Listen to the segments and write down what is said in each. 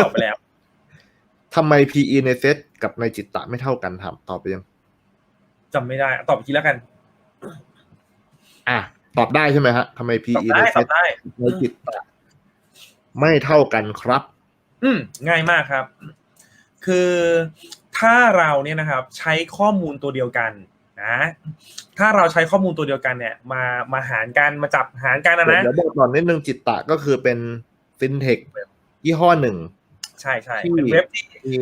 ตอบไปแล้วทำไม PE ในเซตกับในจิตตะไม่เท่ากันถามตอบไปยังจำไม่ได้ ตอบอีกทีแล้วกัน อะ ตอบได้ใช่ไหมฮะทำไมตอบ PE ได้ในตเซอบตได้ในจิตตะไม่เท่ากันครับ อืม ง่ายมากครับ คือถ้าเราเนี่ยนะครับ ใช้ข้อมูลตัวเดียวกันนะถ้าเราใช้ข้อมูลตัวเดียวกันเนี่ย มามาหารกันมาจับหารกันนะนะเดี๋ยวบอกก่อนนิดนึงจิตตะก็คือเป็นฟินเทคยี่ห้อหนึ่ง ใช่ใช่ที่เป็นเว็บที่มี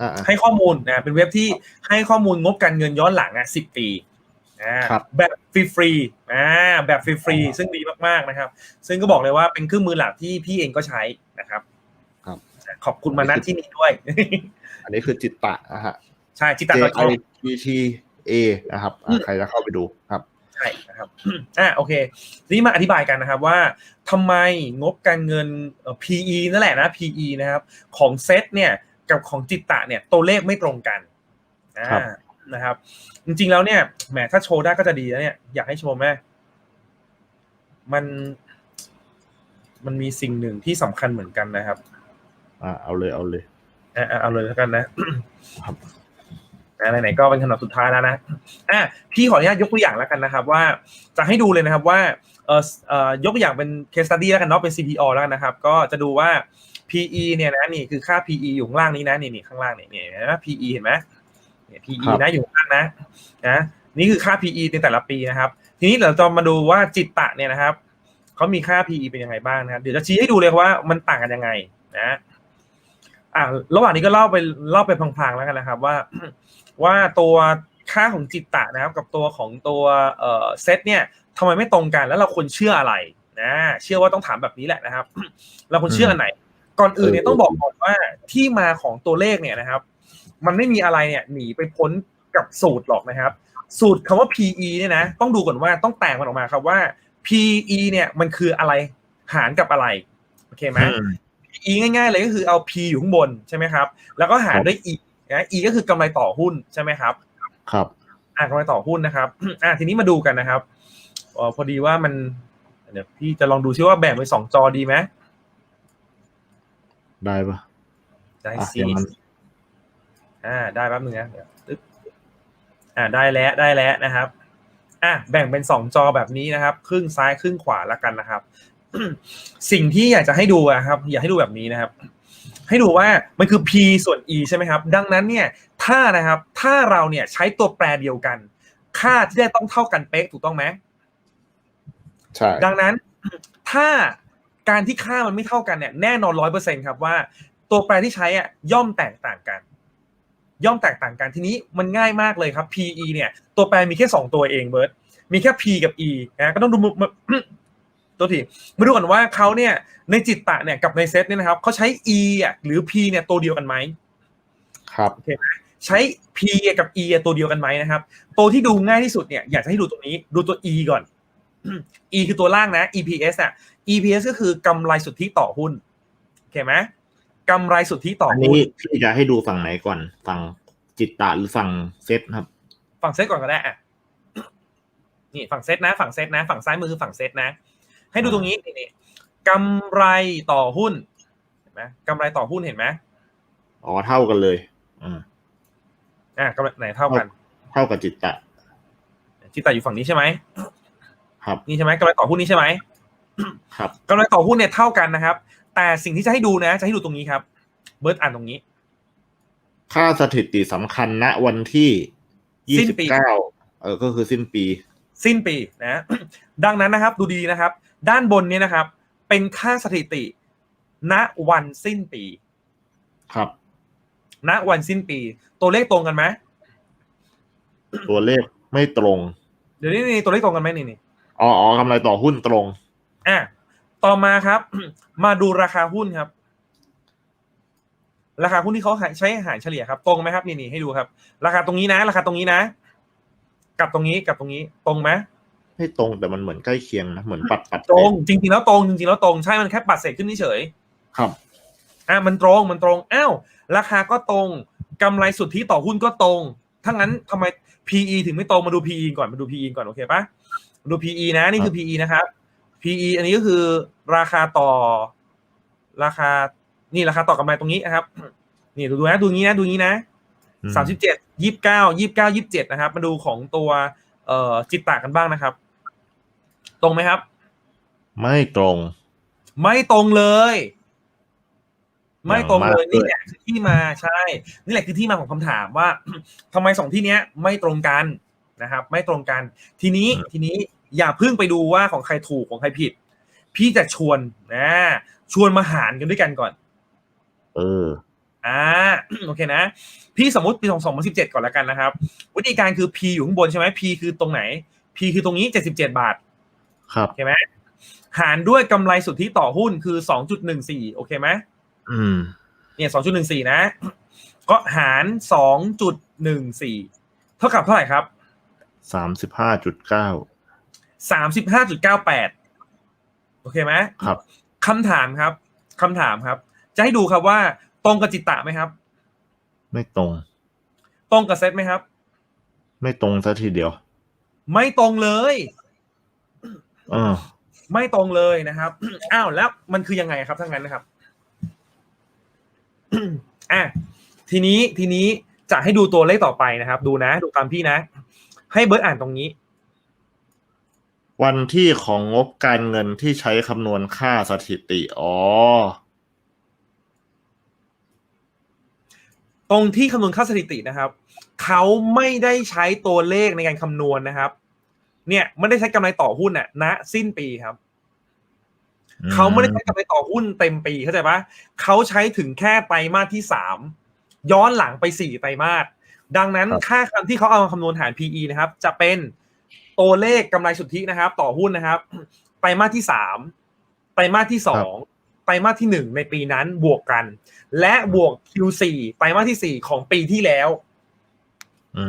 อ่าให้ข้อมูลนะเป็นเว็บที่ให้ข้อมูลงบการเงินย้อนหลังอะสิบปีอ่าครับแบบฟรีๆอ่าแบบฟรีๆซึ่งดีมากๆนะครับ ซึ่งก็บอกเลยว่าเป็นเครื่องมือหลักที่พี่เองก็ใช้นะครับ ครับ ขอบคุณมาณที่นี้ด้วย อันนี้คือจิตตะนะฮะใช่จิตตา J ดอท I T T A นะครับอะใครจะเข้าไปดูครับ ใช่นะครับอ่าโอเคทีนี้มาอธิบายกันนะครับว่าทำไมงบการเงินเอ่อ PE นั่นแหละนะ PE นะครับ ของเซตเนี่ยกับของจิตตะเนี่ยตัวเลขไม่ตรงกันอ่าครับนะครับ จริงๆแล้วเนี่ยแหมถ้าโชว์ได้ก็จะดีนะเนี่ย อยากให้โชว์ไหมมัน มันมีสิ่งหนึ่งที่สำคัญเหมือนกันนะครับ อ่าเอาเลยเอาเลยอะอะเอาเลยแล้วกันนะ อะไหนๆก็เป็นขนาดสุดท้ายแล้วนะอะพี่ขออนุญาตยกตัวอย่างแล้วกันนะครับ ว่าจะให้ดูเลยนะครับว่าเออเอ่อยกตัวอย่างเป็น case study แล้วกันเนาะเป็น CPO แล้วกันนะครับ ก็จะดูว่า PE เนี่ยนะนี่คือค่า PE อยู่ข้างล่างนี้นะนี่นี่ข้างล่างนี่นี่นะ PE เห็นไหมเนี่ย PE ครับนะอยู่ข้างล่างนะนะนี่คือค่า PE ในแต่ละปีนะครับ ทีนี้เราจะมาดูว่าจิตตะเนี่ยนะครับเขามีค่า PE เป็นยังไงบ้างนะครับ เดี๋ยวจะชี้ให้ดูเลยว่ามันต่างกันยังไงนะอ่าระหว่างนี้ก็เล่าไปเล่าไปพลางๆแล้วกันนะครับ ว่า ว่าตัวค่าของจิตตะนะครับกับตัวของตัวเอ่อเซตเนี่ยทำไมไม่ตรงกันแล้วเราควรเชื่ออะไรนะเชื่อว่าต้องถามแบบนี้แหละนะครับ เราควรเชื่ออันไหน ก่อนอื่นเนี่ยเออต้องบอกก่อนว่าที่มาของตัวเลขเนี่ยนะครับ มันไม่มีอะไรเนี่ยหนีไปพ้นกับสูตรหรอกนะครับ สูตรคำว่า PE เนี่ยนะต้องดูก่อนว่าต้องแตกมันออกมาครับว่า PE เนี่ยมันคืออะไรหารกับอะไรโอเคไหมอืม E ง่ายๆเลยก็คือเอา P อยู่ข้างบนใช่ไหมครับ แล้วก็หารครับด้วย E นะ E ก็คือกำไรต่อหุ้นใช่ไหมครับ ครับอ่ากำไรต่อหุ้นนะครับอ่าทีนี้มาดูกันนะครับเออพอดีว่ามันเดี๋ยวพี่จะลองดูซิว่าแบ่งเป็นสองจอดีไหมได้ปะได้อะสิเดี๋ยวมันอ่า ได้แป๊บนึงนะเดี๋ยวตึ๊บอ่าได้แล้วได้แล้วนะครับ อะแบ่งเป็นสองจอแบบนี้นะครับ ครึ่งซ้ายครึ่งขวาแล้วกันนะครับ สิ่งที่อยากจะให้ดูอะครับ อยากให้ดูแบบนี้นะครับ ให้ดูว่ามันคือ p ส่วน e ใช่ไหมครับ ดังนั้นเนี่ยถ้านะครับถ้าเราเนี่ยใช้ตัวแปรเดียวกัน ค่าที่ได้ต้องเท่ากันเป๊ะถูกต้องไหมใช่ดังนั้นถ้าการที่ค่ามันไม่เท่ากันเนี่ยแน่นอนร้อยเปอร์เซ็นครับว่า ตัวแปรที่ใช้อะย่อมแตกต่างกัน ย่อมแตกต่างกันทีนี้มันง่ายมากเลยครับ PE เนี่ย ตัวแปรมีแค่สองตัวเองเบิร์ตมีแค่ P กับ E นะก็ต้องดูมา ตัวทีมาดูกันว่าเขาเนี่ยในจิตตะเนี่ยกับในเซตเนี่ยนะครับเขาใช้ E อะหรือ P เนี่ยตัวเดียวกันไหมครับใช้ P กับ E ตัวเดียวกันไหมนะครับ ตัวที่ดูง่ายที่สุดเนี่ยอยากจะให้ดูตัวนี้ดูตัว E ก่อน E คือตัวล่างนะ EPS อะ EPS ก็คือกำไรสุทธิต่อหุ้นโอเคไหมกำไรสุทธิต่ออันหุ้นี้นพี่จะให้ดูฝั่งไหนก่อนฝั่งจิตตะหรือฝั่งเซตครับ ฝั่งเซตก่อนก็ได้อะนี่ฝั่งเซตนะ ฝั่งเซตนะ ฝั่งซ้ายมือคือฝั่งเซตนะ ให้ดูตรงนี้นี่นี่กำไรต่อหุ้นเห็นไหมกำไรต่อหุ้นเห็นไหมอ๋อเท่ากันเลยอ่าอะกำไรไหนเท่ากัน เท่ากับจิตตะที่ตาอยู่ฝั่งนี้ใช่ไหมครับนี่ใช่ไหมกำไรต่อหุ้นนี้ใช่ไหมครับกำไรต่อหุ้นเนี่ยเท่ากันนะครับ แต่สิ่งที่จะให้ดูนะ จะให้ดูตรงนี้ครับ เบิร์ตอ่านตรงนี้ ค่าสถิติสำคัญณวันที่สิ้ยี่นสิบปีเก้าเออก็คือสิ้นปี สิ้นปีนะดังนั้นนะครับดูดีนะครับ ด้านบนนี้นะครับ เป็นค่าสถิติ ณวันสิ้นปีครับ ณวันสิ้นปี ตัวเลขตรงกันไหมตัวเลขไม่ตรง เดี๋ยวนี้นี่ตัวเลขตรงกันไหมนี่นี่อ๋ออ๋อกำไรต่อหุ้นตรงอะต่อมาครับ มาดูราคาหุ้นครับ ราคาหุ้นที่เขาใช้หารเฉลี่ยครับ ตรงไหมครับนี่นี่ให้ดูครับ ราคาตรงนี้นะ ราคาตรงนี้นะ กับตรงนี้กับตรงนี้ตรงไหมไม่ตรงแต่มันเหมือนใกล้เคียงนะเหมือนปัดปัดตรงจริงๆแล้วตรงจริงๆแล้วตรงใช่มันแค่ปัดเศษขึ้นเฉยครับๆอะมันตรงมันตรงอ้าวราคาก็ตรงกำไรสุทธิต่อหุ้นก็ตรงถ้างั้นทำไม PE ถึงไม่ตรงมาดู PE ก่อนมาดู PE ก่อนโอเคปะมาดู PE นะนี่คือ PE นะครับ PE อันนี้ก็คือราคาต่อราคานี่ราคาต่อกำไรตรงนี้นะครับ นี่ดูดูนะดูงี้นะดูงี้นะอืม สามสิบเจ็ดยี่สิบเก้ายี่สิบเก้ายี่สิบเจ็ดนะครับ มาดูของตัวเอ่อจิตตากันบ้างนะครับ ตรงไหมครับ ไม่ตรง ไม่ตรงเลย ไม่ตรงเลยอย่างมากนี่แหละคือที่มาใช่ นี่แหละคือที่มาของคำถามว่าทำไมสองที่เนี้ย ไม่ตรงกันนะครับ ไม่ตรงกัน ทีนี้ทีนี้อย่าเพิ่งไปดูว่าของใครถูกของใครผิด พี่จะชวนนะชวนมาหารกันด้วยกันก่อน เออ อ่าโอเคนะ พี่สมมติปีสองพันสิบเจ็ดก่อนแล้วกันนะครับ วิธีการคือ P อยู่ข้างบนใช่ไหม P คือตรงไหน P คือตรงนี้เจ็ดสิบเจ็ดบาท ครับโอเคไหมหารด้วยกำไรสุทธิต่อหุ้นคือสองจุดหนึ่งสี่โอเคไหมอืมเนี่ยสองจุดหนึ่งสี่นะ ก็หารสองจุดหนึ่งสี่เท่ากับเท่าไหร่ครับสามสิบห้าจุดเก้าสามสิบห้าจุดเก้าแปดโอเคไหมครับคำถามครับคำถามครับ จะให้ดูครับว่า ตรงกับจิตตะไหมครับ ไม่ตรง ตรงกับเซตไหมครับ ไม่ตรงซะทีเดียว ไม่ตรงเลยเออไม่ตรงเลยนะครับ อ้าวแล้วมันคือยังไงครับทั้างนั้นนะครับอะทีนี้ทีนี้จะให้ดูตัวเลขต่อไปนะครับ ดูนะ ดูตามพี่นะ ให้เบิร์ตอ่านตรงนี้ วันที่ของงบการเงินที่ใช้คำนวณค่าสถิติ อ๋อ ตรงที่คำนวณค่าสถิตินะครับเขาไม่ได้ใช้ตัวเลขในการคำนวณนะครับ เนี่ยไม่ได้ใช้กำไรต่อหุ้นน่ะณสิ้นปีครับอืมเขาไม่ได้ใช้กำไรต่อหุ้นเต็มปีเข้าใจปะเขาใช้ถึงแค่ไตรมาสที่สามย้อนหลังไปสี่ไตรมาสดังนั้นค่าคำที่เขาเอามาคำนวณหาร PE นะครับ จะเป็นตัวเลขกำไรสุทธินะครับ ต่อหุ้นนะครับ ไตรมาสที่สามไตรมาสที่สอง ไตรมาสที่หนึ่งในปีนั้นบวกกัน และบวก Q4 ไตรมาสที่สี่ของปีที่แล้ว อื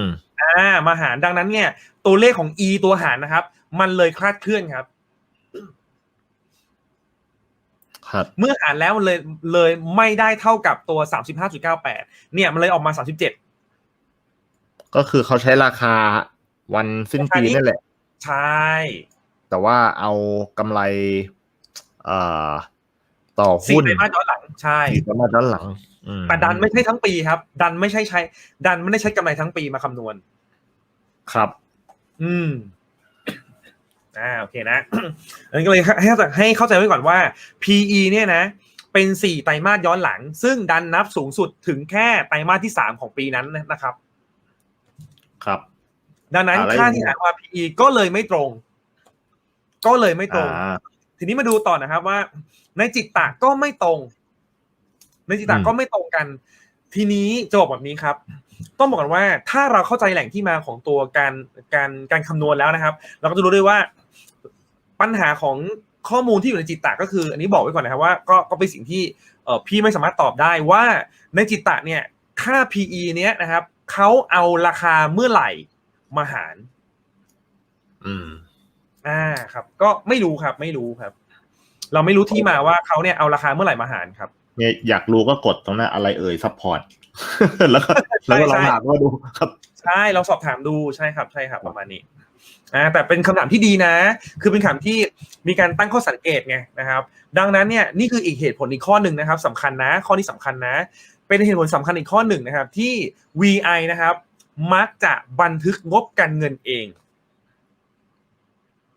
มอ่ามาหารดังนั้นเนี่ย ตัวเลขของ E ตัวหารนะครับ มันเลยคลาดเคลื่อนครับ ครับ เมื่อหารแล้วมันเลยเลยไม่ได้เท่ากับตัว 35.98 เนี่ย มันเลยออกมา 37 ก็คือเขาใช้ราคาวันสิ้นปีราคานี้นั่นแหละ ใช่ แต่ว่าเอากำไร เอ่อ ต่อสี่หุ้นไตรมาสย้อนหลังใช่สี่ไตรมาสด้านหลังอืมแต่ดันไม่ใช่ทั้งปีครับ ดันไม่ใช่ใช้ ดันไม่ได้ใช้กำไรทั้งปีมาคำนวณ ครับ อืมอ่าโอเคนะอันนี้ก็เลยให้ให้เข้าใจไว้ก่อนว่า PE เนี่ยนะ เป็นสี่ไตรมาสย้อนหลัง ซึ่งดันนับสูงสุดถึงแค่ไตรมาสที่สามของปีนั้นนะครับ ครับ ดังนั้นอะไรค่าที่หารมา PE ก็เลยไม่ตรง ก็เลยไม่ตรงอ่า ทีนี้มาดูต่อนะครับว่า ในจิตตะก็ไม่ตรง ในจิตตะก็ไม่ตรงกัน ทีนี้จะบอกแบบนี้ครับ ต้องบอกกันว่าถ้าเราเข้าใจแหล่งที่มาของตัวการการการคำนวณแล้วนะครับ เราก็จะรู้ได้ว่า ปัญหาของข้อมูลที่อยู่ในจิตตะก็คืออันนี้บอกไว้ก่อนนะครับว่าก็ก็เป็นสิ่งที่เออพี่ไม่สามารถตอบได้ว่าในจิตตะเนี่ยค่า PE เนี้ยนะครับเขาเอาราคาเมื่อไหร่มาหาร อืม อ่าครับ ก็ไม่รู้ครับ ไม่รู้ครับ เราไม่รู้ที่มาว่าเขาเนี่ยเอาราคาเมื่อไหร่มาหารครับเนี่ยอยากรู้ก็กดตรงนั้นอะไรเอ่ยซัพพอร์ตแล้วก็แล้วก็ลองใช่ถามว่าดูครับ ใช่เราสอบถามดูใช่ครับ ใช่ครับประมาณนี้อ่าแต่เป็นคำถามที่ดีนะ คือเป็นคำถามที่มีการตั้งข้อสังเกตไงนะครับ ดังนั้นเนี่ยนี่คืออีกเหตุผลอีกข้อหนึ่งนะครับสำคัญนะ ข้อนี้สำคัญนะ เป็นเหตุผลสำคัญอีกข้อหนึ่งนะครับ ที่ VI นะครับ มักจะบันทึกงบการเงินเอง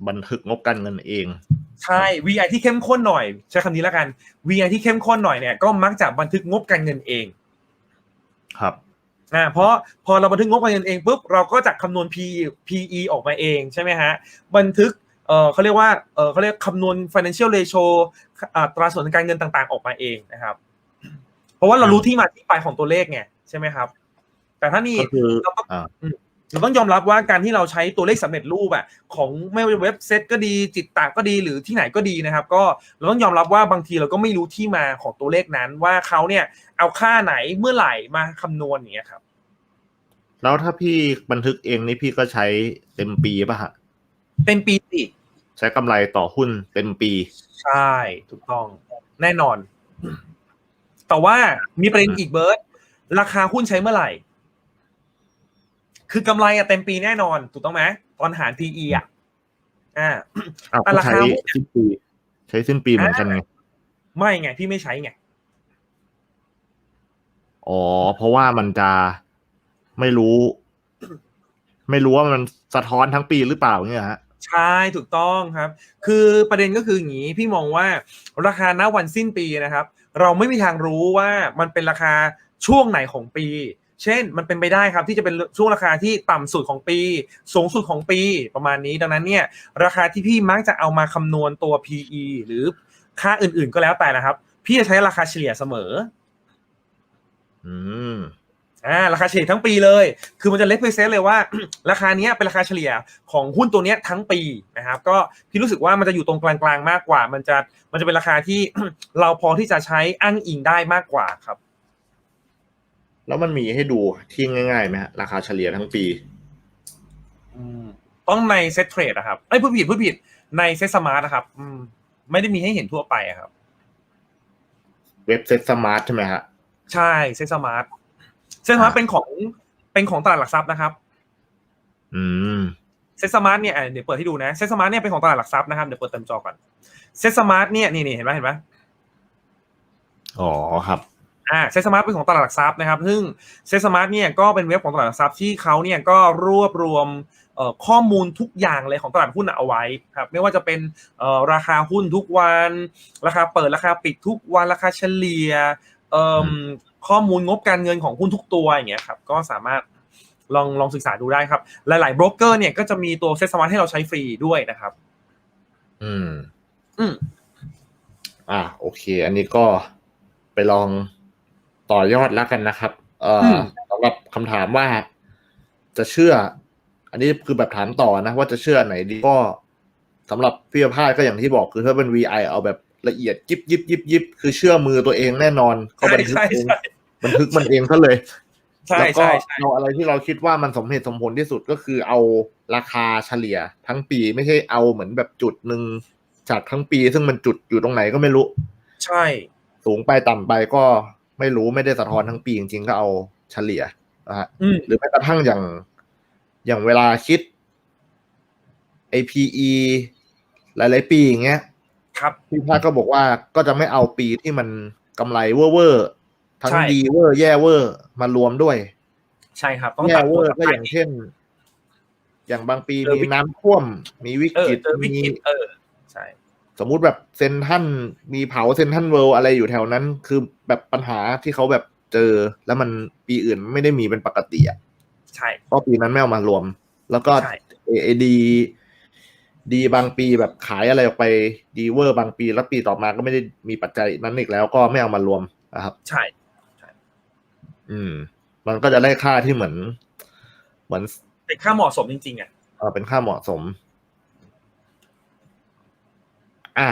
บันทึกงบการเงินเอง ใช่ VI ที่เข้มข้นหน่อย ใช้คำนี้แล้วกัน VI ที่เข้มข้นหน่อยเนี่ยก็มักจะบันทึกงบการเงินเอง ครับอ่าเพราะพอเราบันทึกงบการเงินเองปุ๊บเราก็จะคำนวณ P PE ออกมาเองใช่ไหมฮะบันทึกเออเขาเรียกว่าเออเขาเรียกคำนวณ financial ratio อัตราส่วนทางการเงินต่างๆ ออกมาเองนะครับ เพราะว่าเรารู้ที่มาที่ไปของตัวเลขไงใช่ไหมครับ แต่ถ้านี่ก็คือเราต้องอ่า เราต้องยอมรับว่าการที่เราใช้ตัวเลขสำเร็จรูปอะของไม่ว่าจะเว็บเซตก็ดีจิตตาก็ดีหรือที่ไหนก็ดีนะครับ ก็เราต้องยอมรับว่าบางทีเราก็ไม่รู้ที่มาของตัวเลขนั้น ว่าเขาเนี่ยเอาค่าไหนเมื่อไหร่มาคำนวณอย่างเงี้ยครับ แล้วถ้าพี่บันทึกเองนี่พี่ก็ใช้เต็มปีป่ะฮะเป็นปีสิใช้กำไรต่อหุ้นเต็มปี ใช่ถูกต้องแน่นอน แต่ว่ามีประเด็นอีกเบิร์ดราคาหุ้นใช้เมื่อไหร่ คือกำไรอะเต็มปีแน่นอน ถูกต้องไหมตอนหาร PE อะอ่าอ้าวแต่ก็ราคาใช้สิ้นปี ใช้สิ้นปีเหมือนกันไงไม่ไง พี่ไม่ใช้ไงอ๋อ เพราะว่ามันจะไม่รู้ ไม่รู้ว่ามันสะท้อนทั้งปีหรือเปล่าเนี่ยฮะใช่ถูกต้องครับ คือประเด็นก็คืออย่างนี้พี่มองว่าราคาณวันสิ้นปีนะครับ เราไม่มีทางรู้ว่ามันเป็นราคาช่วงไหนของปี เช่นมันเป็นไปได้ครับที่จะเป็นช่วงราคาที่ต่ำสุดของปี สูงสุดของปีประมาณนี้ ดังนั้นเนี่ยราคาที่พี่มักจะเอามาคำนวณตัว PE หรือค่าอื่นๆก็แล้วแต่นะครับ พี่จะใช้ราคาเฉลี่ยเสมอ อืมอ่าราคาเฉลี่ยทั้งปีเลย คือมันจะเล p เ e เซนเลยว่า ราคาเนี้ยเป็นราคาเฉลี่ยของหุ้นตัวเนี้ยทั้งปีนะครับ ก็พี่รู้สึกว่ามันจะอยู่ตรงกลางๆมากกว่า มันจะมันจะเป็นราคาที่เราพอที่จะใช้อ้างอิงได้มากกว่าครับ แล้วมันมีให้ดูที่ง่ายๆไหมฮะราคาเฉลี่ยทั้งปีอืมต้องในเซ็ตเทรดนะครับเอ้ยผู้ผิดผู้ผิดในเซ็ตสมาร์ทนะครับอืมไม่ได้มีให้เห็นทั่วไปอะครับ เว็บเซ็ตสมาร์ทใช่ไหมฮะใช่เซ็ตสมาร์ทเซ็ตสมาร์ทอ่าเป็นของเป็นของตลาดหลักทรัพย์นะครับ อืมเซ็ตสมาร์ทเนี่ยอะเดี๋ยวเปิดให้ดูนะเซ็ตสมาร์ทเนี่ยเป็นของตลาดหลักทรัพย์นะครับเดี๋ยวเปิดเต็มจอก่อนเซ็ตสมาร์ทเนี่ยนี่นี่เห็นไหมเห็นไหมอ๋อครับ อ่าเซ็ตสมาร์ทเป็นของตลาดหลักทรัพย์นะครับ ซึ่งเซ็ตสมาร์ทเนี่ยก็เป็นเว็บของตลาดหลักทรัพย์ที่เขาเนี่ยก็รวบรวมเอ่อข้อมูลทุกอย่างเลยของตลาดหุ้นเอาไว้ครับไม่ว่าจะเป็นเอ่อราคาหุ้นทุกวัน ราคาเปิดราคาปิดทุกวันราคาเฉลี่ยเอ่อข้อมูลงบการเงินของหุ้นทุกตัวอย่างเงี้ยครับก็สามารถลองลองศึกษาดูได้ครับ หลายๆโบรกเกอร์เนี่ยก็จะมีตัวเซ็ตสมาร์ทให้เราใช้ฟรีด้วยนะครับ อืม อืมอ่าโอเค อันนี้ก็ไปลอง ต่อยอดแล้วกันนะครับ เอ่ออสำหรับคำถามว่าจะเชื่อ อันนี้คือแบบถามต่อนะ ว่าจะเชื่ออันไหนดีก็สำหรับพี่ประภาสก็อย่างที่บอกคือถ้าเป็น VI เอาแบบละเอียดยิบยิบยิบยิบคือเชื่อมือตัวเองแน่นอนก็ใช่บันทึกใช่เองใช่บันทึกมันเองซะเลยใช่แล้วก็ใช่ใช่เอาอะไรที่เราคิดว่ามันสมเหตุสมผลที่สุดก็คือเอาราคาเฉลี่ยทั้งปีไม่ใช่เอาเหมือนแบบจุดหนึ่งจากทั้งปี ซึ่งมันจุดอยู่ตรงไหนก็ไม่รู้ ใช่ สูงไปต่ำไปก็ ไม่รู้ไม่ได้สะท้อนทั้งปีจริงๆ ก็เอาเฉลี่ยนะฮะอืมหรือแม้กระทั่งอย่างอย่างเวลาคิด APE หลายๆปีอย่างเงี้ย ครับพี่พาดก็บอกว่าก็จะไม่เอาปีที่มันกำไรเวอร์เวอร์ๆทั้งใช่ดีเวอร์แย่เวอร์มารวมด้วย ใช่ครับต้องแย่ตัดเวตัอวร์กลับก็ไปอย่างเช่น อย่างบางปีเจอมีวิกฤตน้ำท่วม มีวิเออกฤตเจอวิมีกฤตเออใช่ สมมุติแบบเซนทรันมีเผาเซนทรันเวิลด์อะไรอยู่แถวนั้น คือแบบปัญหาที่เขาแบบเจอ แล้วมันปีอื่นไม่ได้มีเป็นปกติอะใช่เพราะปีนั้นไม่เอามารวม แล้วก็ใช่เอเอดีดีบางปีแบบขายอะไรออกไปดีเวอร์บางปีแล้วปีต่อมาก็ไม่ได้มีปัจจัยนั้นอีกแล้วก็ไม่เอามารวมนะครับ ใช่อืม มันก็จะได้ค่าที่เหมือน เหมือนเป็นค่าเหมาะสมจริงๆอะเออเป็นค่าเหมาะสม อะ